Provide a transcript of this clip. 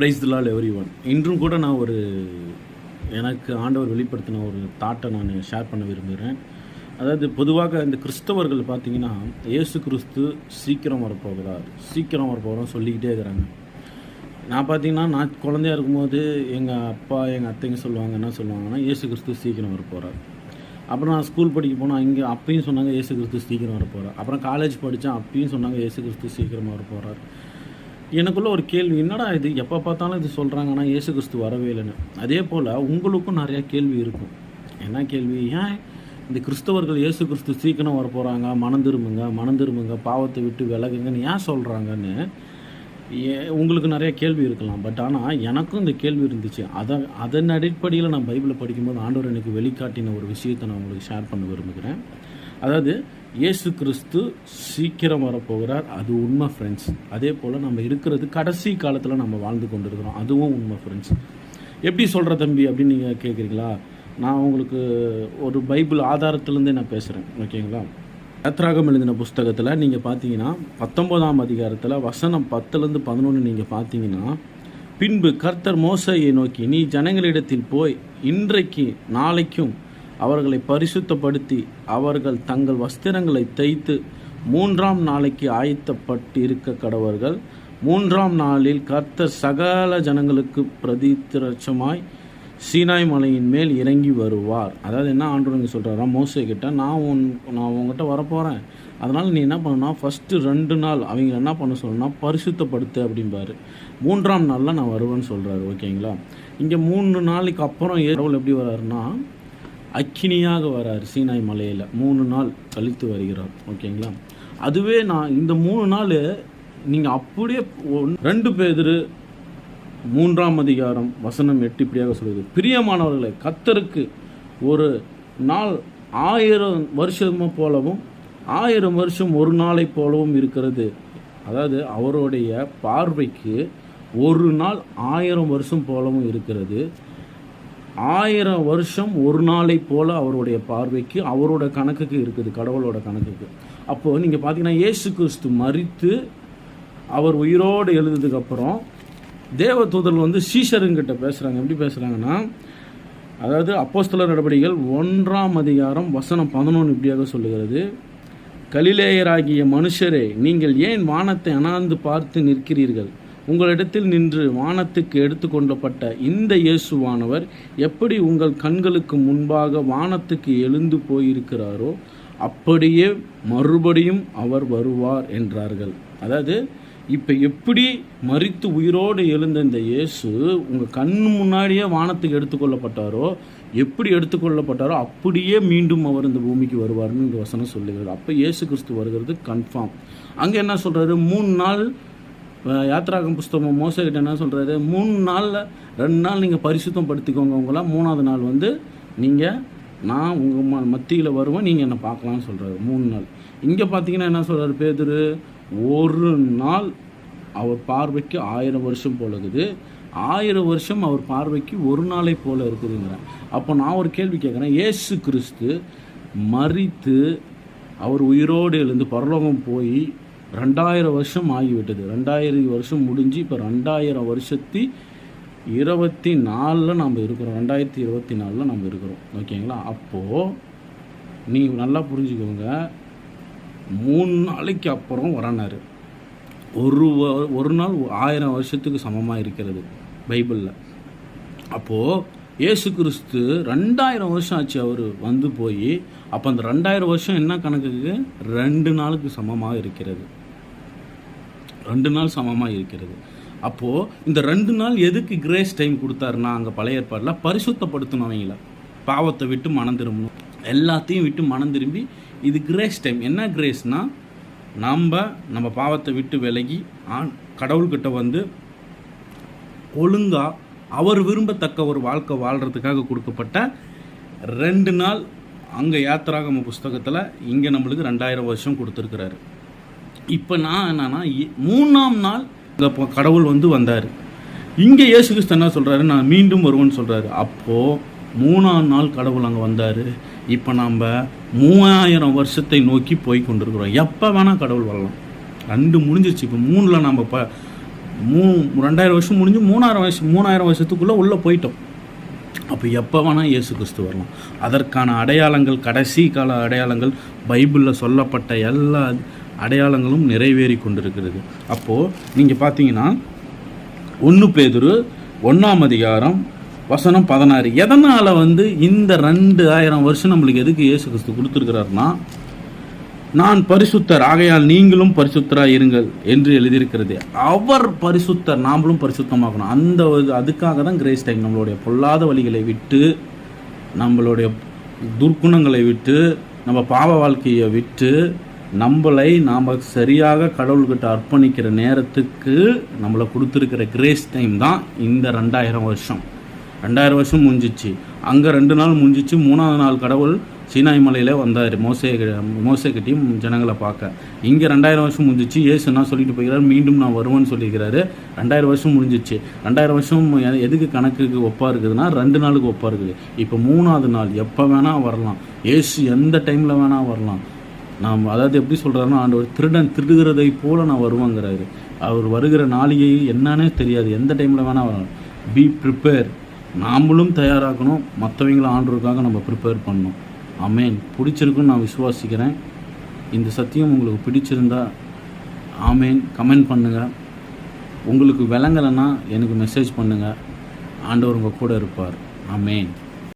Price திலால் every one இன்றும் கூட நான் ஒரு எனக்கு ஆண்டவர் வெளிப்படுத்தின ஒரு தாட்டை நான் ஷேர் பண்ண விரும்புகிறேன். அதாவது பொதுவாக இந்த கிறிஸ்தவர்கள் பார்த்தீங்கன்னா இயேசு கிறிஸ்து சீக்கிரம் வரப்போகிறார். சீக்கிரம் வரப்போகிறோம் சொல்லிக்கிட்டே இருக்கிறாங்க. நான் பார்த்தீங்கன்னா நான் குழந்தையா இருக்கும்போது எங்கள் அப்பா எங்கள் அத்தைங்க சொல்லுவாங்க என்ன சொல்லுவாங்கன்னா இயேசு கிறிஸ்து சீக்கிரம் வரப்போகிறார் அப்புறம் நான் ஸ்கூல் படிக்க போனால் இங்கே அப்பயும் சொன்னாங்க இயேசு கிறிஸ்து சீக்கிரம் வரப்போகிறார் அப்புறம் காலேஜ் படித்தேன் அப்பயும் சொன்னாங்க இயேசு கிறிஸ்து சீக்கிரமாக வரப்போகிறார் எனக்குள்ள ஒரு கேள்வி என்னடா இது? எப்போ பார்த்தாலும் இது சொல்கிறாங்க ஆனால் இயேசு கிறிஸ்து வரவே இல்லைன்னு. அதே போல் உங்களுக்கும் நிறையா கேள்வி இருக்கும். என்ன கேள்வி? ஏன் இந்த கிறிஸ்தவர்கள் இயேசு கிறிஸ்து சீக்கிரம் வர போகிறாங்க மனம் திரும்புங்க மனம் திரும்புங்க பாவத்தை விட்டு விலகுங்கன்னு ஏன் சொல்கிறாங்கன்னு ஏ- உங்களுக்கு நிறைய கேள்வி இருக்கலாம். பட் ஆனால் எனக்கும் இந்த கேள்வி இருந்துச்சு. அதை அதன் அடிப்படையில் நான் பைபிளை படிக்கும்போது ஆண்டவர் எனக்கு வெளிக்காட்டின ஒரு விஷயத்தை நான் உங்களுக்கு ஷேர் பண்ண விரும்புகிறேன். அதாவது இயேசு கிறிஸ்து சீக்கிரம் வரப்போகிறார். அது உண்மை ஃப்ரெண்ட்ஸ் அதே போல் நம்ம இருக்கிறது கடைசி காலத்தில் நம்ம வாழ்ந்து கொண்டு இருக்கிறோம் அதுவும் உண்மை ஃப்ரெண்ட்ஸ் எப்படி சொல்கிற தம்பி அப்படின்னு நீங்கள் கேட்குறீங்களா நான் உங்களுக்கு ஒரு பைபிள் ஆதாரத்திலேருந்தே நான் பேசுகிறேன் ஓகேங்களா? யாத்ராகம் எழுதின புஸ்தகத்தில் நீங்கள் பார்த்தீங்கன்னா பத்தொன்பதாம் அதிகாரத்தில் வசனம் பத்துலேருந்து பதினொன்று நீங்கள் பார்த்தீங்கன்னா பின்பு கர்த்தர் மோசையை நோக்கி நீ ஜனங்களிடத்தில் போய் இன்றைக்கு நாளைக்கும் அவர்களை பரிசுத்தப்படுத்தி அவர்கள் தங்கள் வஸ்திரங்களை தைத்து மூன்றாம் நாளைக்கு ஆயத்தப்பட்டு இருக்க கடவர்கள். மூன்றாம் நாளில் கர்த்தர் சகல ஜனங்களுக்கு பிரதித்திரட்சமாய் சீனாய் மலையின் மேல் இறங்கி வருவார். அதாவது என்ன ஆண்டவங்க சொல்கிறாரா மோசை கிட்ட நான் உன் நான் உங்ககிட்ட வரப்போகிறேன் அதனால் நீ என்ன பண்ணணும்னா ஃபஸ்ட்டு ரெண்டு நாள் அவங்க என்ன பண்ண சொல்லணும்னா பரிசுத்தப்படுத்து அப்படிம்பாரு. மூன்றாம் நாளில் நான் வருவேன்னு சொல்கிறாரு ஓகேங்களா? இங்கே மூணு நாளைக்கு அப்புறம் கடவுள் எப்படி வர்றாருன்னா அக்கினியாக வராரு சீனாய் மலையில். மூணு நாள் கழித்து வருகிறார். ஓகேங்களா? அதுவே நான் இந்த மூணு நாள் நீங்கள் அப்படியே ஒன்- ரெண்டு பேர் மூன்றாம் அதிகாரம் வசனம் எட்டு இப்படியாக சொல்லுது. பிரியமானவர்களை கத்தருக்கு ஒரு நாள் ஆயிரம் வருஷம் போலவும் ஆயிரம் வருஷம் ஒரு நாளை போலவும் இருக்கிறது. அதாவது அவருடைய பார்வைக்கு ஒரு நாள் ஆயிரம் வருஷம் போலவும் இருக்கிறது. ஆயிரம் வருஷம் ஒரு நாளை போல அவருடைய பார்வைக்கு அவரோட கணக்குக்கு இருக்குது கடவுளோட கணக்குக்கு. அப்போ நீங்கள் பார்த்தீங்கன்னா இயேசு கிறிஸ்து மறித்து அவர் உயிரோடு எழுதுறதுக்கு அப்புறம் தேவதூதர்கள் வந்து சீஷருங்கிட்ட பேசுகிறாங்க எப்படி பேசுகிறாங்கன்னா அதாவது அப்போஸ்தலர் நடவடிக்கைகள் ஒன்றாம் அதிகாரம் வசனம் பதினொன்று இப்படியாக சொல்லுகிறது. கலிலேயராகிய மனுஷரே நீங்கள் ஏன் வானத்தை அனாந்து பார்த்து நிற்கிறீர்கள்? உங்களிடத்தில் நின்று வானத்துக்கு எடுத்துக்கொள்ளப்பட்ட இந்த இயேசுவானவர் எப்படி உங்கள் கண்களுக்கு முன்பாக வானத்துக்கு எழுந்து போயிருக்கிறாரோ அப்படியே மறுபடியும் அவர் வருவார் என்றார்கள். அதாவது இப்போ எப்படி மறித்து உயிரோடு எழுந்த இந்த இயேசு உங்கள் கண் முன்னாடியே வானத்துக்கு எடுத்துக்கொள்ளப்பட்டாரோ எப்படி எடுத்துக்கொள்ளப்பட்டாரோ அப்படியே மீண்டும் அவர் இந்த பூமிக்கு வருவார்னு இந்த வசனம் சொல்லுகிறார் அப்போ இயேசு கிறிஸ்து வருகிறது கன்ஃபார்ம் அங்கே என்ன சொல்கிறாரு மூணு நாள் யாத்ராகம் புஸ்தகம் மோசகிட்ட என்ன சொல்கிறாரு மூணு நாளில் ரெண்டு நாள் நீங்கள் பரிசுத்தம் படுத்திக்கோங்க உங்களாம் மூணாவது நாள் வந்து நீங்கள் நான் உங்கள் ம மத்தியில் வருவேன் நீங்கள் என்னை பார்க்கலாம்னு சொல்கிறாரு மூணு நாள். இங்கே பார்த்தீங்கன்னா என்ன சொல்கிறார் பேதுரு? ஒரு நாள் அவர் பார்வைக்கு ஆயிரம் வருஷம் போல இருக்குது. ஆயிரம் வருஷம் அவர் பார்வைக்கு ஒரு நாளை போல இருக்குதுங்கிறேன் அப்போ நான் ஒரு கேள்வி கேட்குறேன். இயேசு கிறிஸ்து மறித்து அவர் உயிரோடு எழுந்து பரலோகம் போய் ரெண்டாயிரம் வருஷம் ஆகிவிட்டது. ரெண்டாயிரம் வருஷம் முடிஞ்சு இப்போ ரெண்டாயிரம் வருஷத்தி இருபத்தி நாலில் நம்ம இருக்கிறோம். ரெண்டாயிரத்தி இருபத்தி நாலில் நம்ம இருக்கிறோம். ஓகேங்களா? அப்போது நீங்கள் நல்லா புரிஞ்சுக்கோங்க. மூணு நாளைக்கு அப்புறம் வரனார் ஒரு ஒரு நாள் ஆயிரம் வருஷத்துக்கு சமமாக இருக்கிறது பைபிளில். அப்போது இயேசு கிறிஸ்து ரெண்டாயிரம் வருஷம் ஆச்சு அவர் வந்து போய் அப்போ அந்த ரெண்டாயிரம் வருஷம் என்ன கணக்குக்கு? ரெண்டு நாளுக்கு சமமாக இருக்கிறது. ரெண்டு நாள் சமமாக இருக்கிறது. அப்போது இந்த ரெண்டு நாள் எதுக்கு கிரேஸ் டைம் கொடுத்தாருன்னா அங்கே பழைய ஏற்பாடில் பரிசுத்தப்படுத்தணும் அவங்கள. பாவத்தை விட்டு மனம் திரும்பணும். எல்லாத்தையும் விட்டு மனம் திரும்பி இது கிரேஸ் டைம் என்ன கிரேஸ்னால் நம்ம நம்ம பாவத்தை விட்டு விலகி ஆண் கடவுள்கிட்ட வந்து ஒழுங்காக அவர் விரும்பத்தக்க ஒரு வாழ்க்கை வாழ்கிறதுக்காக கொடுக்கப்பட்ட ரெண்டு நாள் அங்கே யாத்திராகம புஸ்தகத்தில் இங்கே நம்மளுக்கு ரெண்டாயிரம் வருஷம் கொடுத்துருக்கிறாரு. இப்போ நான் என்னன்னா இ- மூணாம் நாள் இந்த இப்போ கடவுள் வந்து வந்தார். இங்கே இயேசு கிறிஸ்து என்ன சொல்கிறாரு நான் மீண்டும் வருவேன்னு சொல்கிறாரு அப்போது மூணாம் நாள் கடவுள் அங்கே வந்தார். இப்போ நாம் மூவாயிரம் வருஷத்தை நோக்கி போய் கொண்டிருக்கிறோம். எப்போ வேணால் கடவுள் வரலாம். ரெண்டு முடிஞ்சிருச்சு. இப்போ மூணில் நம்ம ப மூ ரெண்டாயிரம் வருஷம் முடிஞ்சு மூணாயிரம் வருஷம் மூணாயிரம் வருஷத்துக்குள்ளே உள்ளே போயிட்டோம். அப்போ எப்போ வேணால் இயேசு கிறிஸ்து வரலாம். அதற்கான அடையாளங்கள் கடைசி கால அடையாளங்கள் பைபிளில் சொல்லப்பட்ட எல்லா அடையாளங்களும் நிறைவேறி கொண்டிருக்கிறது. அப்போது நீங்கள் பார்த்தீங்கன்னா ஒன்று பேதுரு ஒன்றாம் அதிகாரம் வசனம் பதினாறு. எதனால் வந்து இந்த ரெண்டு ஆயிரம் வருஷம் நம்மளுக்கு எதுக்கு இயேசு கிறிஸ்து கொடுத்துருக்கிறாருன்னா நான் பரிசுத்தர் ஆகையால் நீங்களும் பரிசுத்தராக இருங்கள் என்று எழுதியிருக்கிறது. அவர் பரிசுத்தர் நாமளும் பரிசுத்தமாகணும். அந்த அதுக்காக தான் கிரேஸ் டைம். நம்மளுடைய பொல்லாத வழிகளை விட்டு நம்மளுடைய துர்க்குணங்களை விட்டு நம்ம பாவ வாழ்க்கையை விட்டு நம்மளை நாம் சரியாக கடவுள்கிட்ட அர்ப்பணிக்கிற நேரத்துக்கு நம்மளை கொடுத்துருக்கிற கிரேஸ் டைம் தான் இந்த ரெண்டாயிரம் வருஷம். ரெண்டாயிரம் வருஷம் முடிஞ்சிச்சு. அங்கே ரெண்டு நாள் முடிஞ்சிச்சு. மூணாவது நாள் கடவுள் சீனாய் மலையில் வந்தார். மோசே மோசைக்கிட்டையும் ஜனங்களை பார்க்க. இங்கே ரெண்டாயிரம் வருஷம் முடிஞ்சிச்சு. ஏசு என்ன சொல்லிட்டு போய்கிறார் மீண்டும் நான் வருவேன்னு சொல்லியிருக்கிறாரு ரெண்டாயிரம் வருஷம் முடிஞ்சிச்சு. ரெண்டாயிரம் வருஷம் எதுக்கு கணக்குக்கு ஒப்பாக இருக்குதுன்னா ரெண்டு நாளுக்கு ஒப்பாக இருக்குது. இப்போ மூணாவது நாள் எப்போ வேணால் வரலாம். ஏசு எந்த டைமில் வேணால் வரலாம். நாம் அதாவது எப்படி சொல்கிறாருன்னா ஆண்டவர் திருடன் திருடுகிறதை போல நான் வருவேங்கிறாரு. அவர் வருகிற நாளிகை என்னன்னே தெரியாது. எந்த டைமில் வேணால் வரணும் பி ப்ரிப்பேர் நாமளும் தயாராகணும். மற்றவங்கள ஆண்டவருக்காக நம்ம ப்ரிப்பேர் பண்ணணும். ஆமேன் பிடிச்சிருக்குன்னு நான் விசுவாசிக்கிறேன். இந்த சத்தியம் உங்களுக்கு பிடிச்சிருந்தா ஆமேன் கமெண்ட் பண்ணுங்கள் உங்களுக்கு விளங்கலைன்னா எனக்கு மெசேஜ் பண்ணுங்கள் ஆண்டவர் உங்கள் கூட இருப்பார். ஆமேன்